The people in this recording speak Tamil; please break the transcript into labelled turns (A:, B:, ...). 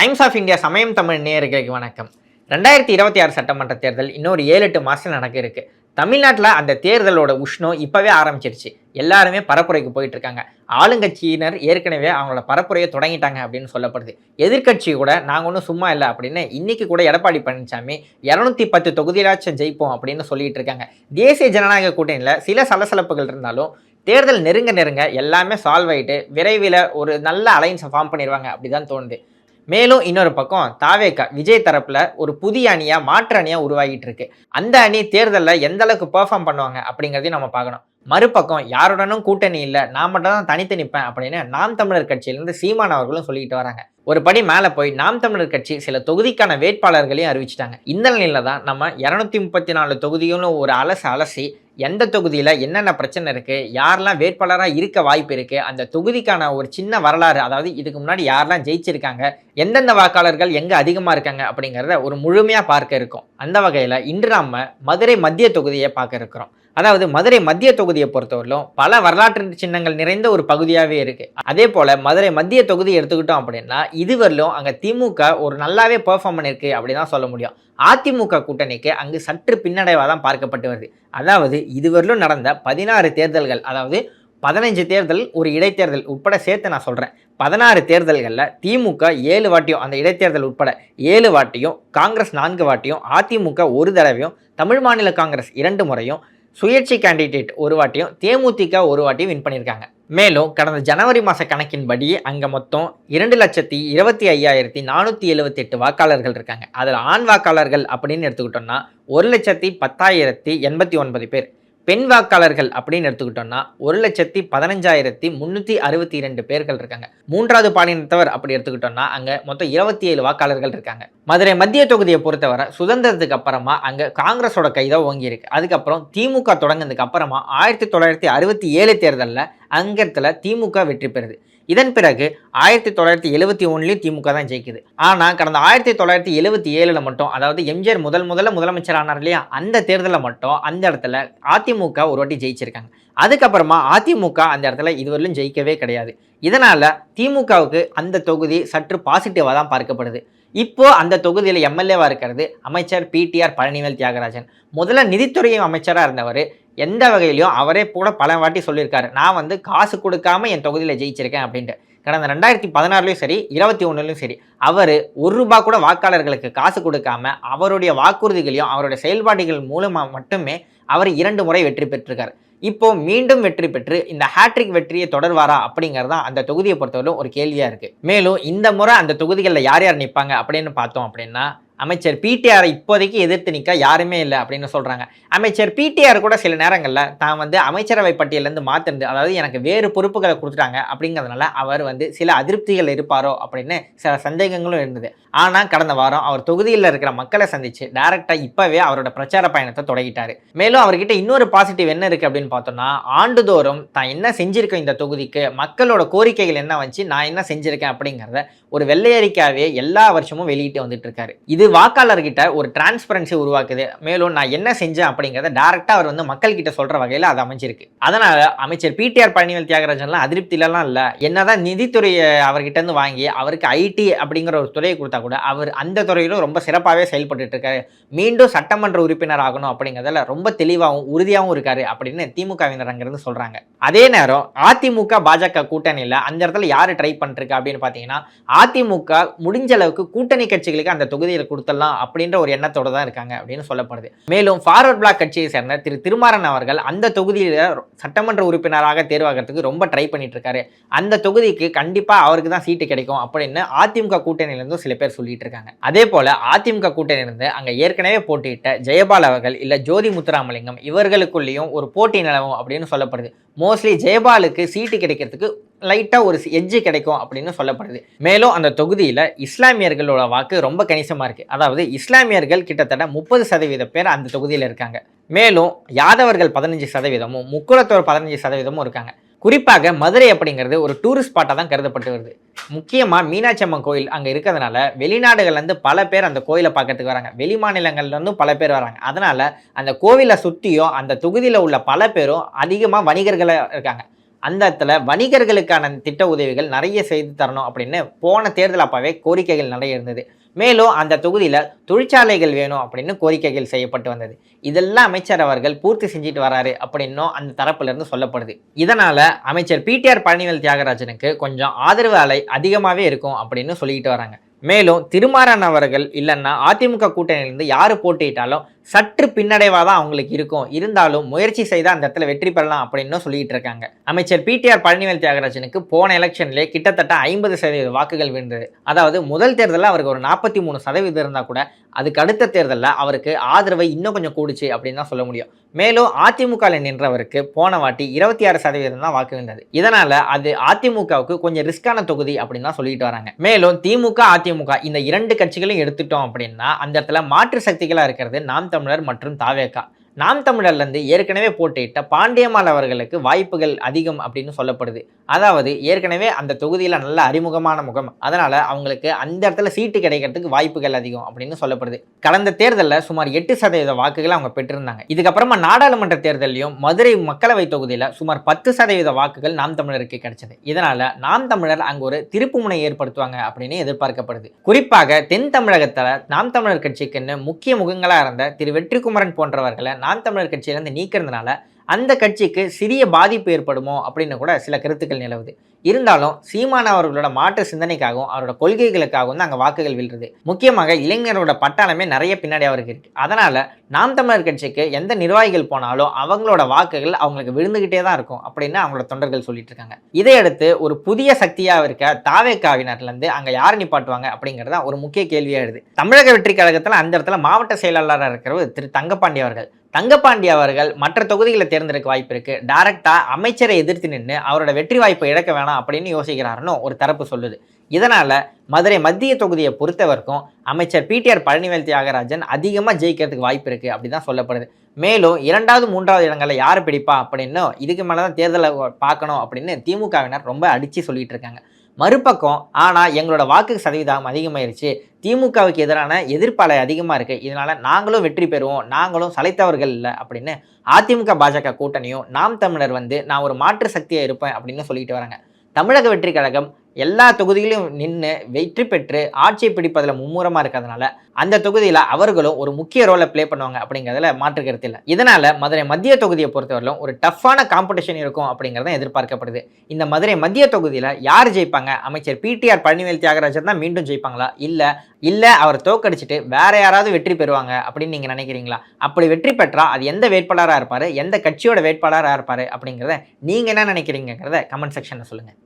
A: டைம்ஸ் ஆஃப் இந்தியா சமயம் தமிழ் நேயர்களுக்கு வணக்கம். ரெண்டாயிரத்தி இருபத்தி ஆறு சட்டமன்ற தேர்தல் இன்னொரு ஏழு எட்டு மாதம் நடக்க இருக்கு. தமிழ்நாட்டில் அந்த தேர்தலோட உஷ்ணம் இப்போவே ஆரம்பிச்சிருச்சு. எல்லாருமே பரப்புரைக்கு போயிட்டு இருக்காங்க. ஆளுங்கட்சியினர் ஏற்கனவே அவங்களோட பரப்புரையை தொடங்கிட்டாங்க அப்படின்னு சொல்லப்படுது. எதிர்க்கட்சி கூட நாங்கள் ஒன்றும் சும்மா இல்லை அப்படின்னு இன்னைக்கு கூட எடப்பாடி பழனிசாமி இரநூத்தி பத்து தொகுதியிலாச்சும் ஜெயிப்போம் அப்படின்னு சொல்லிட்டு இருக்காங்க. தேசிய ஜனநாயக கூட்டணியில் சில சலசலப்புகள் இருந்தாலும் தேர்தல் நெருங்க நெருங்க எல்லாமே சால்வ் ஆகிட்டு விரைவில் ஒரு நல்ல அலைன்ஸை ஃபார்ம் பண்ணிடுவாங்க அப்படிதான் தோணுது. மேலும் இன்னொரு பக்கம் தாவேக்கா விஜய் தரப்புல ஒரு புதிய அணியா மாற்று அணியா உருவாகிட்டு இருக்கு. அந்த அணி தேர்தலில் எந்த அளவுக்கு பெர்ஃபார்ம் பண்ணுவாங்க அப்படிங்கிறதையும் நம்ம பார்க்கணும். மறுபக்கம் யாருடனும் கூட்டணி இல்லை நான் மட்டும் தான் தனித்து நிற்பேன் அப்படின்னு நாம் தமிழர் கட்சியிலேருந்து சீமான் அவர்களும் சொல்லிட்டு வராங்க. ஒரு படி மேலே போய் நாம் தமிழர் கட்சி சில தொகுதிக்கான வேட்பாளர்களையும் அறிவிச்சிட்டாங்க. இந்த நிலையில தான் நம்ம இரநூத்தி முப்பத்தி நாலு தொகுதியும் ஒரு அலசு அலசி எந்த தொகுதியில் என்னென்ன பிரச்சனை இருக்குது யாரெல்லாம் வேட்பாளராக இருக்க வாய்ப்பு இருக்குது அந்த தொகுதிக்கான ஒரு சின்ன வரலாறு அதாவது இதுக்கு முன்னாடி யாரெல்லாம் ஜெயிச்சிருக்காங்க எந்தெந்த வாக்காளர்கள் எங்கே அதிகமாக இருக்காங்க அப்படிங்கிறத ஒரு முழுமையாக பார்க்க இருக்கும். அந்த வகையில் இன்று நம்ம மதுரை மத்திய தொகுதியை பார்க்க இருக்கிறோம். அதாவது மதுரை மத்திய தொகுதி தொகுதியை பொறுத்தவரையிலும் பல வரலாற்று சின்னங்கள் நிறைந்த ஒரு பகுதியாகவே இருக்கு. அதே போல மதுரை மத்திய தொகுதி எடுத்துக்கிட்டோம் அப்படின்னா இதுவரையிலும் அங்கே திமுக ஒரு நல்லாவே பெர்ஃபார்ம் பண்ணிருக்கு அப்படின்னு தான் சொல்ல முடியும். அதிமுக கூட்டணிக்கு அங்கு சற்று பின்னடைவாக தான் பார்க்கப்பட்டு வருது. அதாவது இதுவரையிலும் நடந்த பதினாறு தேர்தல்கள் அதாவது பதினைஞ்சு தேர்தல் ஒரு இடைத்தேர்தல் உட்பட சேர்த்து நான் சொல்கிறேன் பதினாறு தேர்தல்களில் திமுக ஏழு வாட்டியும் அந்த இடைத்தேர்தல் உட்பட ஏழு வாட்டியும் காங்கிரஸ் நான்கு வாட்டியும் அதிமுக ஒரு தடவையும் தமிழ் மாநில காங்கிரஸ் இரண்டு முறையும் சுயேட்சை கேண்டிடேட் ஒரு வாட்டியும் தேமுதிக ஒரு வாட்டியும் வின் பண்ணியிருக்காங்க. மேலும் கடந்த ஜனவரி மாத கணக்கின்படி அங்கே மொத்தம் இரண்டு லட்சத்தி இருபத்தி ஐயாயிரத்தி நானூற்றி எழுபத்தி எட்டு வாக்காளர்கள் இருக்காங்க. அதில் ஆண் வாக்காளர்கள் அப்படின்னு எடுத்துக்கிட்டோம்னா ஒரு லட்சத்தி பத்தாயிரத்தி எண்பத்தி ஒன்பது பேர். பெண் வாக்காளர்கள் அப்படின்னு எடுத்துக்கிட்டோம்னா ஒரு லட்சத்தி பதினஞ்சாயிரத்தி முந்நூற்றி அறுபத்தி இரண்டு பேர்கள் இருக்காங்க. மூன்றாவது பாலினத்தவர் அப்படி எடுத்துக்கிட்டோம்னா அங்கே மொத்தம் இருபத்தி ஏழு வாக்காளர்கள் இருக்காங்க. மதுரை மத்திய தொகுதியை பொறுத்தவரை சுதந்திரத்துக்கு அப்புறமா அங்கே காங்கிரஸோட கைதான் ஓங்கியிருக்கு. அதுக்கப்புறம் திமுக தொடங்கினதுக்கு அப்புறமா ஆயிரத்தி தொள்ளாயிரத்தி அறுபத்தி ஏழு தேர்தலில் அங்கத்தில் திமுக வெற்றி பெறுது. இதன் பிறகு ஆயிரத்தி தொள்ளாயிரத்தி எழுபத்தி ஒன்றுலேயும் திமுக தான் ஜெயிக்குது. ஆனால் கடந்த ஆயிரத்தி தொள்ளாயிரத்தி எழுபத்தி ஏழில் மட்டும் அதாவது எம்ஜிஆர் முதல் முதல்ல முதலமைச்சர் ஆனார் இல்லையா? அந்த தேர்தலில் மட்டும் அந்த இடத்துல அதிமுக ஒரு வாட்டி ஜெயிச்சிருக்காங்க. அதுக்கப்புறமா அதிமுக அந்த இடத்துல இதுவரையிலும் ஜெயிக்கவே கிடையாது. இதனால் திமுகவுக்கு அந்த தொகுதி சற்று பாசிட்டிவாக தான் பார்க்கப்படுது. இப்போ அந்த தொகுதியில் எம்எல்ஏவாக இருக்கிறது அமைச்சர் பிடிஆர் பழனிவேல் தியாகராஜன். முதல்ல நிதித்துறை அமைச்சராக இருந்தவர் எந்த வகையிலையும் அவரே கூட பல வாட்டி சொல்லியிருக்காரு. நான் வந்து காசு கொடுக்காம என் தொகுதியில் ஜெயிச்சிருக்கேன் அப்படின்ட்டு. கடந்த ரெண்டாயிரத்தி பதினாறுலையும் சரி இருபத்தி ஒன்றுலையும் சரி அவர் ஒரு ரூபா கூட வாக்காளர்களுக்கு காசு கொடுக்காம அவருடைய வாக்குறுதிகளையும் அவருடைய செயல்பாடுகள் மூலமாக மட்டுமே அவர் இரண்டு முறை வெற்றி பெற்றிருக்கார். இப்போ மீண்டும் வெற்றி பெற்று இந்த ஹேட்ரிக் வெற்றியை தொடர்வாரா அப்படிங்கிறது தான் அந்த தொகுதியை பொறுத்தவரை ஒரு கேள்வியா இருக்கு. மேலும் இந்த முறை அந்த தொகுதிகளில் யார் யார் நிற்பாங்க அப்படின்னு பார்த்தோம் அப்படின்னா அமைச்சர் பிடிஆரை இப்போதைக்கு எதிர்த்து நிற்க யாருமே இல்லை அப்படின்னு சொல்கிறாங்க அமைச்சர் பிடிஆர் கூட சில நேரங்களில் தான் வந்து அமைச்சரவை பட்டியலேருந்து மாற்றிருந்து அதாவது எனக்கு வேறு பொறுப்புகளை கொடுத்துட்டாங்க அப்படிங்கிறதுனால அவர் வந்து சில அதிருப்திகள் இருப்பாரோ அப்படின்னு சில சந்தேகங்களும் இருந்தது. ஆனால் கடந்த வாரம் அவர் தொகுதியில் இருக்கிற மக்களை சந்தித்து டேரெக்டாக இப்போவே அவரோட பிரச்சார பயணத்தை தொடங்கிட்டார். மேலும் அவர்கிட்ட இன்னொரு பாசிட்டிவ் என்ன இருக்குது அப்படின்னு பார்த்தோம்னா ஆண்டுதோறும் தான் என்ன செஞ்சுருக்கேன் இந்த தொகுதிக்கு மக்களோட கோரிக்கைகள் என்ன வந்துச்சு நான் என்ன செஞ்சுருக்கேன் அப்படிங்கிறத ஒரு வெள்ளையறிக்காவே எல்லா வருஷமும் வெளியிட்டு வந்துட்டு இருக்காரு. இது வாக்காளர்கிட்ட ஒரு டிரான்ஸ்பரன்சி உருவாக்குது. மேலும் நான் என்ன செஞ்சேன் அப்படிங்கிறத டேரெக்டாக அவர் வந்து மக்கள் சொல்கிற வகையில் அது அமைஞ்சிருக்கு. அதனால் அமைச்சர் பிடிஆர் பழனிவேல் தியாகராஜன்லாம் அதிருப்தியிலலாம் இல்லை. என்னதான் நிதித்துறையை அவர்கிட்ட இருந்து வாங்கி அவருக்கு ஐடி அப்படிங்கிற ஒரு துறையை கொடுத்தா கூட அவர் அந்த துறையிலும் ரொம்ப சிறப்பாகவே செயல்பட்டு இருக்காரு மீண்டும் சட்டமன்ற உறுப்பினர் ஆகணும் அப்படிங்கிறதுல ரொம்ப தெளிவாகவும் உறுதியாகவும் இருக்காரு அப்படின்னு திமுகவினர் அங்கிருந்து சொல்றாங்க. அதே நேரம் அதிமுக பாஜக கூட்டணியில் அந்த இடத்துல யார் ட்ரை பண்ணிருக்கா அப்படின்னு பார்த்தீங்கன்னா அதிமுக முடிஞ்ச அளவுக்கு கூட்டணி கட்சிகளுக்கு அந்த தொகுதியில் கொடுத்துடலாம் அப்படின்ற ஒரு எண்ணத்தோட தான் இருக்காங்க அப்படின்னு சொல்லப்படுது. மேலும் ஃபார்வர்ட் பிளாக் கட்சியை சேர்ந்த திரு திருமாறன் அவர்கள் அந்த தொகுதியில் சட்டமன்ற உறுப்பினராக தேர்வாகிறதுக்கு ரொம்ப ட்ரை பண்ணிட்டு இருக்காரு அந்த தொகுதிக்கு கண்டிப்பாக அவருக்கு தான் சீட்டு கிடைக்கும் அப்படின்னு அதிமுக கூட்டணியிலேருந்தும் சில பேர் சொல்லிட்டு இருக்காங்க அதே போல அதிமுக கூட்டணியிலிருந்து அங்கே ஏற்கனவே போட்டியிட்ட ஜெயபால் அவர்கள் இல்லை ஜோதி முத்துராமலிங்கம் இவர்களுக்குள்ளேயும் ஒரு போட்டி நிலவும் அப்படின்னு சொல்லப்படுது. மோஸ்ட்லி ஜெயபாலுக்கு சீட்டு கிடைக்கிறதுக்கு லைட்டாக ஒரு எஜ்ஜு கிடைக்கும் அப்படின்னு சொல்லப்படுது. மேலும் அந்த தொகுதியில் இஸ்லாமியர்களோட வாக்கு ரொம்ப கணிசமாக இருக்குது அதாவது இஸ்லாமியர்கள் கிட்டத்தட்ட முப்பது சதவீத பேர் அந்த தொகுதியில் இருக்காங்க. மேலும் யாதவர்கள் பதினஞ்சு சதவீதமும் முக்குளத்தோர் பதினஞ்சு சதவீதமும் இருக்காங்க. குறிப்பாக மதுரை அப்படிங்கிறது ஒரு டூரிஸ்ட் ஸ்பாட்டாக தான் கருதப்பட்டு வருது. முக்கியமாக மீனாட்சி அம்மன் கோயில் அங்கே இருக்கிறதுனால வெளிநாடுகள்லேருந்து பல பேர் அந்த கோயிலை பார்க்கறதுக்கு வராங்க. வெளி மாநிலங்கள்லேருந்தும் பல பேர் வராங்க. அதனால் அந்த கோவிலை சுற்றியும் அந்த தொகுதியில் உள்ள பல பேரும் அதிகமாக வணிகர்களாக இருக்காங்க. அந்த இடத்துல வணிகர்களுக்கான திட்ட உதவிகள் நிறைய செய்து தரணும் அப்படின்னு போன தேர்தல் அப்பாவே கோரிக்கைகள் நிறைய இருந்தது. மேலும் அந்த தொகுதியில் தொழிற்சாலைகள் வேணும் அப்படின்னு கோரிக்கைகள் செய்யப்பட்டு வந்தது. இதெல்லாம் அமைச்சர் அவர்கள் பூர்த்தி செஞ்சுட்டு வராரு அப்படின்னும் அந்த தரப்புலருந்து சொல்லப்படுது. இதனால் அமைச்சர் பிடிஆர் பழனிவேல் தியாகராஜனுக்கு கொஞ்சம் ஆதரவு அலை அதிகமாகவே இருக்கும் அப்படின்னு சொல்லிக்கிட்டு வராங்க. மேலும் திருமாறன் அவர்கள் இல்லைன்னா அதிமுக கூட்டணியிலிருந்து யார் போட்டியிட்டாலும் சற்று பின்னடைவாக தான் அவங்களுக்கு இருக்கும். இருந்தாலும் முயற்சி செய்தால் அந்த இடத்துல வெற்றி பெறலாம் அப்படின்னு சொல்லிட்டு இருக்காங்க. அமைச்சர் பிடிஆர் பழனிவேல் தியாகராஜனுக்கு போன எலெக்ஷன்லேயே கிட்டத்தட்ட ஐம்பது சதவீத வாக்குகள் விழுந்தது. அதாவது முதல் தேர்தலில் அவருக்கு ஒரு நாற்பத்தி மூணு சதவீதம் இருந்தால் கூட அதுக்கு அடுத்த தேர்தலில் அவருக்கு ஆதரவை இன்னும் கொஞ்சம் கூடுச்சு அப்படின்னு தான் சொல்ல முடியும். மேலும் அதிமுகவில் நின்றவருக்கு போன வாட்டி இருபத்தி ஆறு சதவீதம் தான் வாக்கு விழுந்தது இதனால் அது அதிமுகவுக்கு கொஞ்சம் ரிஸ்கான தொகுதி அப்படின்னு தான் சொல்லிட்டு வராங்க. மேலும் திமுக அதிமுக இந்த இரண்டு கட்சிகளையும் எடுத்துட்டோம் அப்படின்னா அந்த இடத்துல மாற்று சக்திகளாக இருக்கிறது நாம் தமிழர் மற்றும் தாவேக்கா. நாம் தமிழர்லேருந்து ஏற்கனவே போட்டியிட்ட பாண்டியம்மாள் அவர்களுக்கு வாய்ப்புகள் அதிகம் அப்படின்னு சொல்லப்படுது. அதாவது ஏற்கனவே அந்த தொகுதியில் நல்ல அறிமுகமான முகம். அதனால் அவங்களுக்கு அந்த இடத்துல சீட்டு கிடைக்கிறதுக்கு வாய்ப்புகள் அதிகம் அப்படின்னு சொல்லப்படுது. கடந்த தேர்தலில் சுமார் எட்டு சதவீத வாக்குகளை அவங்க பெற்றிருந்தாங்க. இதுக்கப்புறமா நாடாளுமன்ற தேர்தலையும் மதுரை மக்களவை தொகுதியில் சுமார் பத்து சதவீத வாக்குகள் நாம் தமிழருக்கு கிடைச்சது. இதனால் நாம் தமிழர் அங்கே ஒரு திருப்புமுனை ஏற்படுத்துவாங்க அப்படின்னு எதிர்பார்க்கப்படுது. குறிப்பாக தென் தமிழகத்தில் நாம் தமிழர் கட்சிக்குன்னு முக்கிய முகங்களாக இருந்த திரு வெற்றிக்குமரன் போன்றவர்களை நாம் தமிழர் கட்சியிலேருந்து நீக்கிறதுனால அந்த கட்சிக்கு சிறிய பாதிப்பு ஏற்படுமோ அப்படின்னு கூட சில கருத்துக்கள் நிலவுது. இருந்தாலும் சீமான் அவர்களோட மாற்று சிந்தனைக்காகவும் அவரோட கொள்கைகளுக்காகவும் தான் அங்கே வாக்குகள் விழுறது. முக்கியமாக இளைஞரோட பட்டாளமே நிறைய பின்னாடி அவருக்கு இருக்கு. அதனால நாம் தமிழர் கட்சிக்கு எந்த நிர்வாகிகள் போனாலும் அவங்களோட வாக்குகள் அவங்களுக்கு விழுந்துகிட்டே தான் இருக்கும் அப்படின்னு அவங்களோட தொண்டர்கள் சொல்லிட்டு இருக்காங்க. இதையடுத்து ஒரு புதிய சக்தியாக இருக்க தாவேக்காவினர்லேருந்து அங்கே யார் நிப்பாட்டுவாங்க அப்படிங்கிறது தான் ஒரு முக்கிய கேள்வியாக எழுது தமிழக வெற்றி கழகத்தில் அந்த இடத்துல மாவட்ட செயலாளராக இருக்கிறவர் திரு தங்கப்பாண்டி அவர்கள். தங்கப்பாண்டி அவர்கள் மற்ற தொகுதிகளை தேர்ந்தெடுக்க வாய்ப்பு இருக்கு. டைரக்டா அமைச்சரை எதிர்த்து நின்று அவரோட வெற்றி வாய்ப்பை இழக்க வேணாம் அப்படின்னு யோசிக்கிறாருன்னு ஒரு தரப்பு சொல்லுது. இதனால் மதுரை மத்திய தொகுதியை பொறுத்த வரைக்கும் அமைச்சர் பிடிஆர் பழனிவேல் தியாகராஜன் அதிகமாக ஜெயிக்கிறதுக்கு வாய்ப்பு இருக்குது அப்படி தான் சொல்லப்படுது. மேலும் இரண்டாவது மூன்றாவது இடங்களை யார் பிடிப்பா அப்படின்னு இதுக்கு மேலே தான் தேர்தலை பார்க்கணும் அப்படின்னு திமுகவினர் ரொம்ப அடித்து சொல்லிட்டு இருக்காங்க. மறுபக்கம் ஆனால் எங்களோட வாக்கு சதவீதம் அதிகமாயிருச்சு. திமுகவுக்கு எதிரான எதிர்ப்பாலை அதிகமாக இருக்குது இதனால் நாங்களும் வெற்றி பெறுவோம். நாங்களும் சளைத்தவர்கள் இல்லை அப்படின்னு அதிமுக பாஜக கூட்டணியும் நாம் தமிழர் வந்து நான் ஒரு மாற்று சக்தியாக இருப்பேன் அப்படின்னு சொல்லிட்டு வராங்க. தமிழக வெற்றி கழகம் எல்லா தொகுதியிலும் நின்று வெற்றி பெற்று ஆட்சியை பிடிப்பதில் மும்முரமாக இருக்கிறதுனால அந்த தொகுதியில் அவர்களும் ஒரு முக்கிய ரோலை ப்ளே பண்ணுவாங்க அப்படிங்கிறதுல மாற்று கருத்து இல்லை. இதனால் மதுரை மத்திய தொகுதியை பொறுத்தவரையிலும் ஒரு டஃப்பான காம்படிஷன் இருக்கும் அப்படிங்கிறத எதிர்பார்க்கப்படுது. இந்த மதுரை மத்திய தொகுதியில் யார் ஜெயிப்பாங்க? அமைச்சர் பிடிஆர் பழனிவேல் தியாகராஜன் தான் மீண்டும் ஜெயிப்பாங்களா? இல்லை இல்லை அவர் தோக்கடிச்சிட்டு வேற யாராவது வெற்றி பெறுவாங்க அப்படின்னு நீங்கள் நினைக்கிறீங்களா? அப்படி வெற்றி பெற்றால் அது எந்த வேட்பாளராக இருப்பார்? எந்த கட்சியோட வேட்பாளராக இருப்பார் அப்படிங்கிறத நீங்கள் என்ன நினைக்கிறீங்கிறத கமெண்ட் செக்ஷனில் சொல்லுங்கள்